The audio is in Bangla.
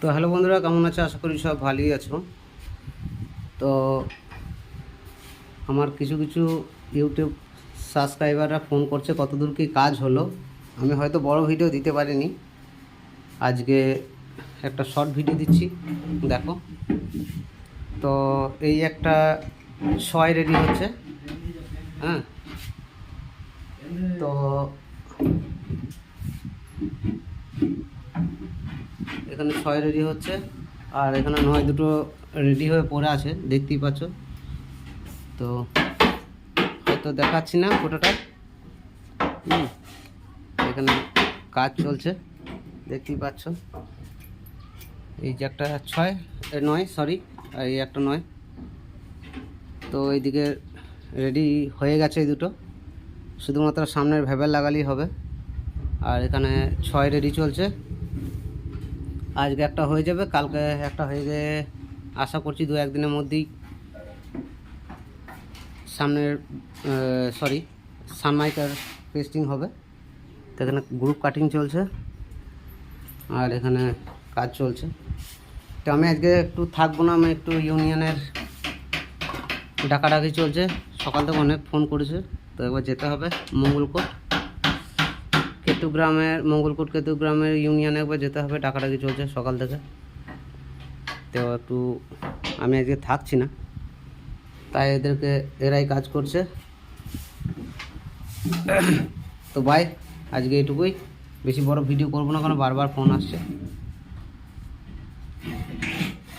তো হ্যালো বন্ধুরা, কেমন আছো? আশা করি সব ভালোই আছো। তো আমার কিছু কিছু ইউটিউব সাবস্ক্রাইবাররা ফোন করছে, কতদূর কি কাজ হলো? আমি হয়তো বড় ভিডিও দিতে পারিনি। আজকে একটা শর্ট ভিডিও দিচ্ছি, দেখো। তো এই একটা ছয় রেডি হচ্ছে হ্যাঁ? তো এখানে ছয় রেডি হচ্ছে। আর এখানে নয়, দুটো রেডি হয়ে পড়ে আছে, দেখতেই পাচ্ছ। তো হয়তো দেখাচ্ছি না ফটোটা। হুম, এখানে কাজ চলছে, দেখতেই পাচ্ছ। এই যে একটা ছয় নয় সরি এই একটা নয়। তো এইদিকে রেডি হয়ে গেছে এই দুটো। শুধুমাত্র সামনের ভেবেল লাগালেই হবে। আর এখানে ছয় রেডি চলছে। আজকে একটা হয়ে যাবে, কালকে একটা হয়ে গিয়ে আশা করছি দু একদিনের মধ্যেই সামনের সরি সানমাইকার পেস্টিং হবে। তো এখানে গ্রুপ কাটিং চলছে, আর এখানে কাজ চলছে। তো আমি আজকে একটু থাকব না, আমি একটু ইউনিয়নের ডাকাডাকি চলছে। সকাল থেকে অনেক ফোন করেছে, তো একবার যেতে হবে মঙ্গলকোট। কেতুগ্রামের মঙ্গলকোট কেতুগ্রামের ইউনিয়নে একবার যেতে হবে ডাকাডাকি চলছে সকাল থেকে। তো একটু আমি আজকে থাকছি না, তাই এদেরকে, এরাই কাজ করছে। তো বাই আজকে এটুকুই। বেশি বড় ভিডিও করব না কারণ বারবার ফোন আসছে।